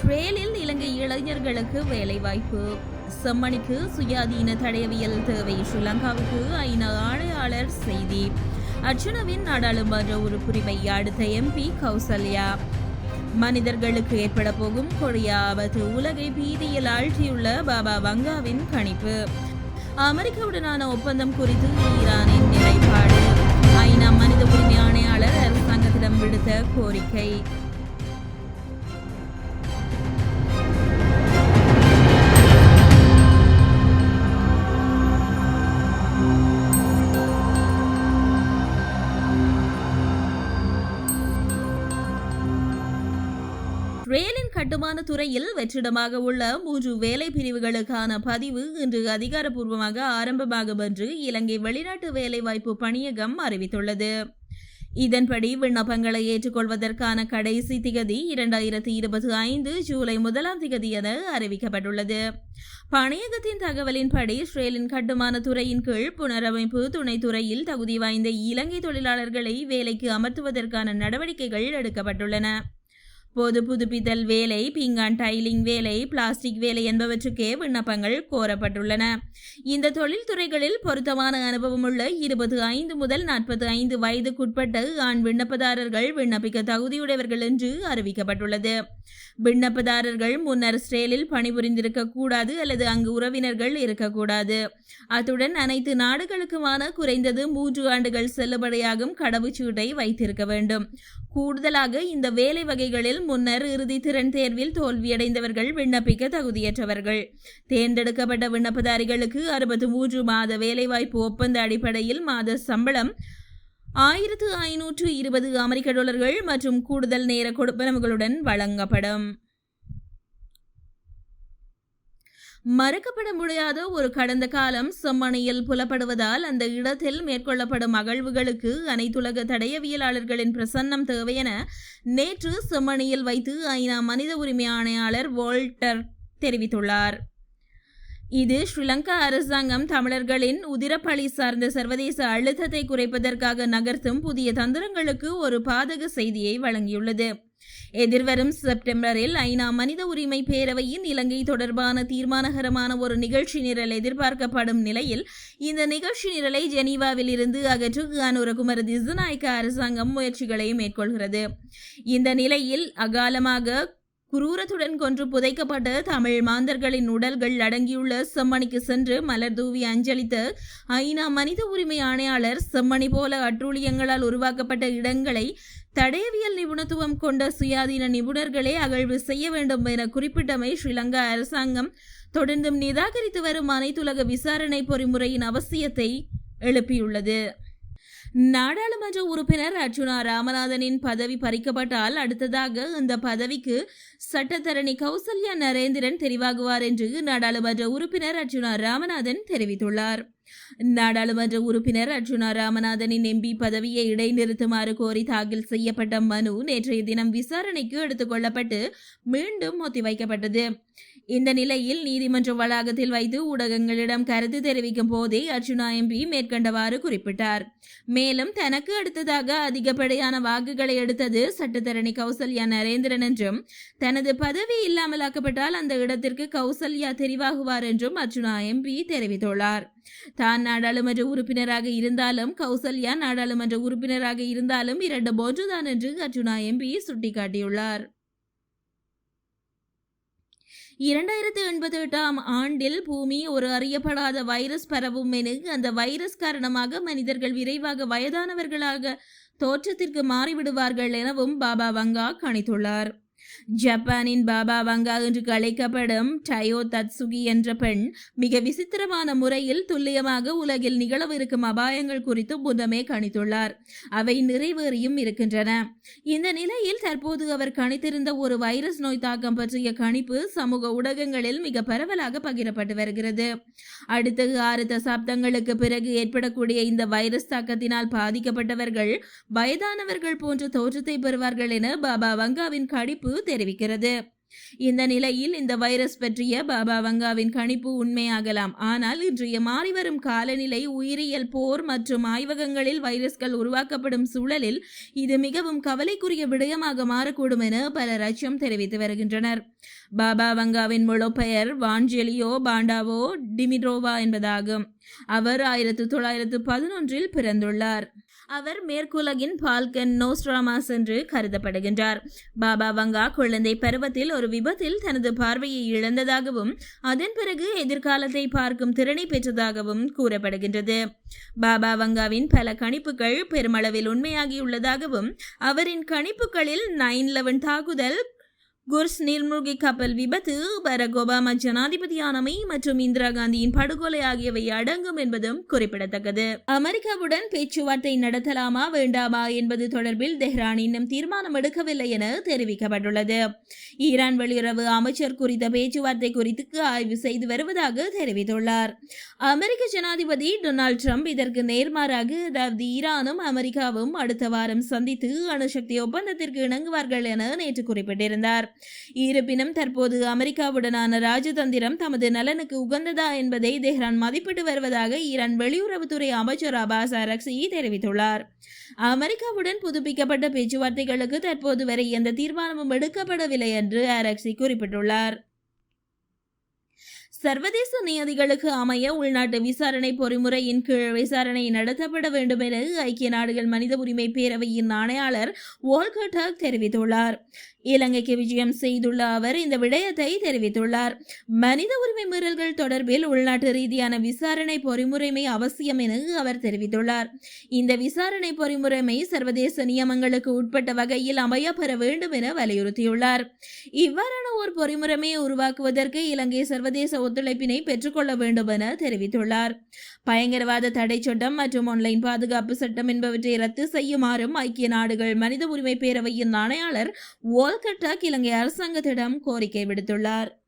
இஸ்ரேலில் இலங்கை இளைஞர்களுக்கு வேலைவாய்ப்பு. செம்மணிக்கு சுயாதீன தடையவியல் தேவை. ஸ்ரீலங்காவுக்கு ஐநா ஆணையாளர் செய்தி. அர்ஜுனவின் நாடாளுமன்ற உறுப்புரிமை அடுத்த எம்பி கௌசல்யா. மனிதர்களுக்கு ஏற்பட போகும் கொடிய ஆபத்து உலகை பீதியில் ஆழ்த்தியுள்ள பாபா வங்காவின் கணிப்பு. அமெரிக்காவுடனான ஒப்பந்தம் குறித்து ஈரானின் நிலைப்பாடு. ஐநா மனித உரிமை ஆணையாளர் அரசாங்கத்திடம் விடுத்த கோரிக்கை. ரயிலின் கட்டுமான துறையில் வெற்றிடமாக உள்ள மூன்று வேலை பிரிவுகளுக்கான பதிவு இன்று அதிகாரப்பூர்வமாக ஆரம்பமாகும் என்று இலங்கை வெளிநாட்டு வேலைவாய்ப்பு பணியகம் அறிவித்துள்ளது. இதன்படி விண்ணப்பங்களை ஏற்றுக்கொள்வதற்கான கடைசி திகதி இரண்டாயிரத்தி இருபத்தி ஐந்து ஜூலை முதலாம் திகதி என அறிவிக்கப்பட்டுள்ளது. பணியகத்தின் தகவலின்படி இஸ்ரேலின் கட்டுமான துறையின் கீழ் புனரமைப்பு துணைத்துறையில் தகுதி வாய்ந்த இலங்கை தொழிலாளர்களை வேலைக்கு அமர்த்துவதற்கான நடவடிக்கைகள் எடுக்கப்பட்டுள்ளன. பொது புதுப்பித்தல் வேலை பீங்கான் டைலிங் வேலை பிளாஸ்டிக் வேலை என்பவற்றுக்கே விண்ணப்பங்கள் கோரப்பட்டுள்ளன. இந்த தொழில்துறைகளில் பொருத்தமான அனுபவமுள்ள இருபது ஐந்து முதல் நாற்பது ஐந்து வயதுக்குட்பட்ட ஆண் விண்ணப்பதாரர்கள் விண்ணப்பிக்க தகுதியுடையவர்கள் என்று அறிவிக்கப்பட்டுள்ளது. விண்ணப்பதாரர்கள் முன்னர் இஸ்ரேலில் பணிபுரிந்திருக்க கூடாது அல்லது அங்கு உறவினர்கள் இருக்கக்கூடாது. அத்துடன் அனைத்து நாடுகளுக்குமான குறைந்தது மூன்று ஆண்டுகள் செல்லுபடியாகும் கடவுச்சீட்டை வைத்திருக்க வேண்டும். கூடுதலாக இந்த வேலை வகைகளில் முன்னர் இறுதி திறன் தேர்வில் தோல்வியடைந்தவர்கள் விண்ணப்பிக்க தகுதியற்றவர்கள். தேர்ந்தெடுக்கப்பட்ட விண்ணப்பதாரிகளுக்கு அறுபத்தி மூன்று மாத வேலைவாய்ப்பு ஒப்பந்த அடிப்படையில் மாத சம்பளம் ஆயிரத்து ஐநூற்று இருபது அமெரிக்க டாலர்கள் மற்றும் கூடுதல் நேர கொடுப்பனவுகளுடன் வழங்கப்படும். மறக்கப்பட முடியாத ஒரு கடந்த காலம் செம்மணியில் புலப்படுவதால் அந்த இடத்தில் மேற்கொள்ளப்படும் அகழ்வுகளுக்கு அனைத்துலக தடயவியலாளர்களின் பிரசன்னம் தேவை என நேற்று செம்மணியில் வைத்து ஐநா மனித உரிமை ஆணையாளர் வோல்டர் தெரிவித்துள்ளார். இது ஸ்ரீலங்கா அரசாங்கம் தமிழர்களின் உதிரப்பழி சார்ந்த சர்வதேச அழுத்தத்தை குறைப்பதற்காக நகர்த்தும் புதிய தந்திரங்களுக்கு ஒரு பாதக செய்தியை வழங்கியுள்ளது. எதிர்வரும் செப்டம்பரில் ஐநா மனித உரிமை பேரவையின் இலங்கை தொடர்பான தீர்மானகரமான ஒரு நிகழ்ச்சி நிரல் எதிர்பார்க்கப்படும் நிலையில் இந்த நிகழ்ச்சி நிரலை ஜெனீவாவில் இருந்து அகற்ற அனுரகுமர திசுநாயக்க அரசாங்கம் முயற்சிகளை மேற்கொள்கிறது. இந்த நிலையில் அகாலமாக குரூரத்துடன் கொன்று புதைக்கப்பட்ட தமிழ் மாந்தர்களின் உடல்கள் அடங்கியுள்ள செம்மணிக்கு சென்று மலர் தூவி அஞ்சலித்த ஐநா மனித உரிமை ஆணையாளர் செம்மணி போல அட்டூழியங்களால் உருவாக்கப்பட்ட இடங்களை தடயவியல் நிபுணத்துவம் கொண்ட சுயாதீன நிபுணர்களே அகழ்வு செய்ய வேண்டும் என குறிப்பிட்டமை ஸ்ரீலங்கா அரசாங்கம். தொடர்ந்தும் நிராகரித்து வரும் அனைத்துலக விசாரணை பொறிமுறையின் அவசியத்தை எழுப்பியுள்ளது. நாடாளுமன்ற உறுப்பினர் அர்ச்சுனா ராமநாதனின் பதவி பறிக்கப்பட்டால் அடுத்ததாக இந்த பதவிக்கு சட்டத்தரணி கௌசல்யா நரேந்திரன் தெரிவாகுவார் என்று நாடாளுமன்ற உறுப்பினர் அர்ச்சுனா ராமநாதன் தெரிவித்துள்ளார். நாடாளுமன்ற உறுப்பினர் அர்ச்சுனா ராமநாதனின் எம்பி பதவியை இடைநிறுத்துமாறு கோரி தாக்கல் செய்யப்பட்ட மனு நேற்றைய தினம் விசாரணைக்கு எடுத்துக் கொள்ளப்பட்டு மீண்டும் ஒத்திவைக்கப்பட்டது. இந்த நிலையில் நீதிமன்ற வளாகத்தில் வைத்து ஊடகங்களிடம் கருத்து தெரிவிக்கும் போதே அர்ஜுனா எம்பி மேற்கண்டவாறு குறிப்பிட்டார். மேலும் தனக்கு அடுத்ததாக அதிகப்படியான வாக்குகளை எடுத்தது சட்டத்தரணி கௌசல்யா நரேந்திரன் என்றும் தனது பதவி இல்லாமலாக்கப்பட்டால் அந்த இடத்திற்கு கௌசல்யா தெரிவாகுவார் என்றும் அர்ஜுனா எம்பி தெரிவித்துள்ளார். தான் நாடாளுமன்ற உறுப்பினராக இருந்தாலும் கௌசல்யா நாடாளுமன்ற உறுப்பினராக இருந்தாலும் இரண்டு போன்றுதான் என்று அர்ஜுனா எம்பி சுட்டிக்காட்டியுள்ளார். இரண்டாயிரத்து எண்பத்தி எட்டாம் ஆண்டில் பூமி ஒரு அறியப்படாத வைரஸ் பரவும் என அந்த வைரஸ் காரணமாக மனிதர்கள் விரைவாக வயதானவர்களாக தோற்றத்திற்கு மாறிவிடுவார்கள் எனவும் பாபா வங்கா கணித்துள்ளார். ஜப்பானின் பாபா வங்கா என்று அழைக்கப்படும் டயோ தத்சுகி என்ற பெண் மிக விசித்திரமான முறையில் துல்லியமாக உலகில் நிகழவிருக்கும் அபாயங்கள் குறித்து புதமே கணித்துள்ளார். அவை நிறைவேறியும் இருக்கின்றன. இந்த நிலையில் தற்போது அவர் கணித்திருந்த ஒரு வைரஸ் நோய் தாக்கம் பற்றிய கணிப்பு சமூக ஊடகங்களில் மிக பரவலாக பகிரப்பட்டு வருகிறது. அடுத்த ஆறு தசாப்தங்களுக்கு பிறகு ஏற்படக்கூடிய இந்த வைரஸ் தாக்கத்தினால் பாதிக்கப்பட்டவர்கள் வயதானவர்கள் போன்ற தோற்றத்தை பெறுவார்கள் என பாபா வங்காவின் கணிப்பு தெரிவிக்கிறது. இந்த நிலையில் இந்த வைரஸ் பற்றிய பாபா வங்காவின் கணிப்பு உண்மையாகலாம். ஆனால் இன்றைய மாறிவரும் காலநிலை உயிரியல் போர் மற்றும் ஆய்வகங்களில் வைரஸ்கள் உருவாக்கப்படும் சூழலில் இது மிகவும் கவலைக்குரிய விடயமாக மாறக்கூடும் என பலர் அச்சம் தெரிவித்து வருகின்றனர். பாபா வங்காவின் முழு பெயர் வாஞ்செலியோ பாண்டாவோ டிமிட்ரோவா என்பதாகும். அவர் ஆயிரத்து தொள்ளாயிரத்து பதினொன்றில் பிறந்துள்ளார். அவர் மேற்குலகின் பால்கன் நோஸ்ட்ராமாஸ் என்று கருதப்படுகின்றார். பாபா வங்கா குழந்தை பருவத்தில் ஒரு விபத்தில் தனது பார்வையை இழந்ததாகவும் அதன் பிறகு எதிர்காலத்தை பார்க்கும் திறனை பெற்றதாகவும் கூறப்படுகின்றது. பாபா வங்காவின் பல கணிப்புகள் பெருமளவில் உண்மையாகியுள்ளதாகவும் அவரின் கணிப்புகளில் நைன் லெவன் தாக்குதல் குர்ஸ் நீர்மூழ்கி கப்பல் விபத்து பரக் ஒபாமா ஜனாதிபதியானமை மற்றும் இந்திரா காந்தியின் படுகொலை ஆகியவை அடங்கும் என்பதும் குறிப்பிடத்தக்கது. அமெரிக்காவுடன் பேச்சுவார்த்தை நடத்தலாமா வேண்டாமா என்பது தொடர்பில் தெஹ்ரான் இன்னும் தீர்மானம் எடுக்கவில்லை என தெரிவிக்கப்பட்டுள்ளது. ஈரான் வெளியுறவு அமைச்சர் குறித்த பேச்சுவார்த்தை குறித்து ஆய்வு செய்து வருவதாக தெரிவித்துள்ளார். அமெரிக்க ஜனாதிபதி டொனால்ட் ட்ரம்ப் இதற்கு நேர்மாறாக அதாவது ஈரானும் அமெரிக்காவும் அடுத்த வாரம் சந்தித்து அணுசக்தி ஒப்பந்தத்திற்கு இணங்குவார்கள் என நேற்று குறிப்பிட்டிருந்தார். இருப்பினும் தற்போது அமெரிக்காவுடனான ராஜதந்திரம் தமது நலனுக்கு உகந்ததா என்பதை தெஹ்ரான் மதிப்பிட்டு வருவதாக ஈரான் வெளியுறவுத்துறை அமைச்சர் அபாஸ் அரக்சி தெரிவித்துள்ளார். அமெரிக்காவுடன் புதுப்பிக்கப்பட்ட பேச்சுவார்த்தைகளுக்கு தற்போது வரை எந்த தீர்மானமும் எடுக்கப்படவில்லை என்று அரக்சி குறிப்பிட்டுள்ளார். சர்வதேச நியதிகளுக்கு அமைய உள்நாட்டு விசாரணை பொறிமுறையின் கீழ் விசாரணை நடத்தப்பட வேண்டும் என ஐக்கிய நாடுகள் மனித உரிமை பேரவையின் ஆணையாளர் வோல்கர்டக் தெரிவித்துள்ளார். இலங்கைக்கு விஜயம் செய்துள்ள அவர் இந்த விடயத்தை தெரிவித்துள்ளார். மனித உரிமை மீறல்கள் தொடர்பில் உள்நாட்டு ரீதியான விசாரணை பொறிமுறைமை அவசியம் என அவர் தெரிவித்துள்ளார். இந்த விசாரணை பொறிமுறைமை சர்வதேச நியமங்களுக்கு உட்பட்ட வகையில் அமையப்பெற வேண்டும் என வலியுறுத்தியுள்ளார். இவ்வாறான ஒரு பொறிமுறைமையை உருவாக்குவதற்கு இலங்கை சர்வதேச ஒத்துழைப்பினை பெற்றுக்கொள்ள வேண்டும் என தெரிவித்துள்ளார். பயங்கரவாத தடை சட்டம் மற்றும் ஆன்லைன் பாதுகாப்பு சட்டம் என்பவற்றை ரத்து செய்யுமாறும் ஐக்கிய நாடுகள் மனித உரிமை பேரவையின் ஆணையாளர் ஓ. டர்க் இலங்கை அரசாங்கத்திடம் கோரிக்கை விடுத்துள்ளார்.